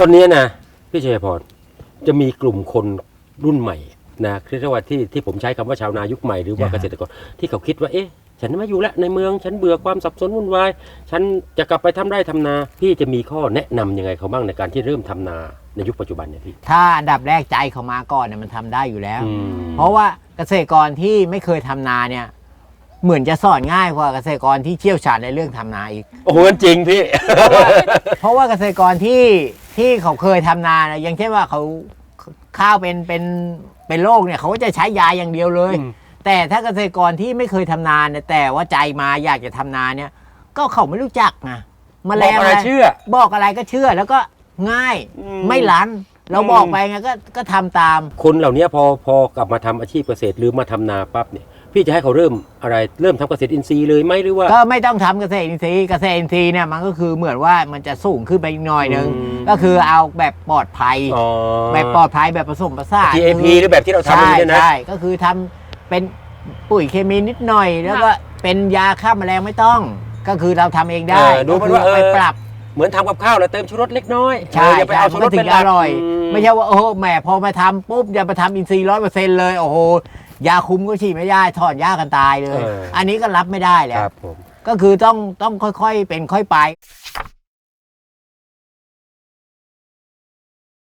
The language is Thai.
ตอนนี้นะพี่ชัยพรจะมีกลุ่มคนรุ่นใหม่นะเรียกว่าที่ที่ผมใช้คำว่าชาวนายุคใหม่หรือว่าอ่าเกษตรกรที่เขาคิดว่าเอ๊ะฉันไม่อยู่แล้วในเมือง ฉันเบื่อความสับสนวุ่นวายฉันจะกลับไปทำไร่ทำนา พี่จะมีข้อแนะนำยังไงเขาบ้างในการที่เริ่มทำนาในยุคปัจจุบันเนี่ยพี่ถ้าอันดับแรกใจเขามาก่อนเนี่ยมันทำได้อยู่แล้วอืมเพราะว่าเกษตรกรที่ไม่เคยทำนาเนี่ยเหมือนจะสอนง่ายกว่าเกษตรกรที่เชี่ยวชาญในเรื่องทำนาอีก โอ้โหจริงพี่เพราะว่าเกษตรกรที่ ที่เขาเคยทำนานะอย่างเช่นว่าเขาข้าวเป็นเป็นเป็นโรคเนี่ยเขาก็จะใช้ยาอย่างเดียวเลย อืม แต่ถ้าเกษตรกรที่ไม่เคยทำนาเนี่ยแต่ว่าใจมาอยากจะทำนาเนี่ย ก็เขาไม่รู้จักนะแมลบอกงอะไรเชื่อ บอกอะไรก็เชื่อแล้วก็ง่ายอืม ไม่ลัน เราอืมบอกไปไงก็ก็ทำตาม คนเหล่านี้พอพอกลับมาทำอาชีพเกษตรหรือมาทำนาปั๊บเนี่ยพี่จะให้เขาเริ่มอะไรเริ่มทำเกษตรอินทรีย์เลยไหมหรือว่า ก็ไม่ต้องทำเกษตรอินทรีย์เกษตรอินทรีย์เนี่ยมันก็คือเหมือนว่ามันจะสูงขึ้นไปอีกหน่อยนึงอืม ก็คือเอาแบบปลอดภัย อ๋อ แบบปลอดภัยแบบผสมผสาน TAP หรือแบบที่เราทำใช่อย่างนี้เนี่ยนะ ใช่ก็คือทำเป็นปุ๋ยเคมีนิดหน่อย แล้วก็เป็นยาฆ่าแมลงไม่ต้อง ก็คือเราทำเองได้เออดูก็เป็นคือว่าเออ ไปปรับ เหมือนทำกับข้าวแล้วเติมชูรสเล็กน้อยใช่เอออย่าไปใช่เอาชูมันรก็สถึเป็นงหลัอกร่อย ม ไม่ใช่ว่าโอ้โหแหมพอมาทำปุ๊บอย่าไปทำอินทรีย์ร้อยเปอร์เซ็นต์เลย โอ้โหยาคุมก็ฉีดไม่ได้ถอนยากันตายเลย เอออั อันนี้ก็รับไม่ได้แล้คว รับผม ก็คือต้องต้องค่อยๆเป็นค่อยไป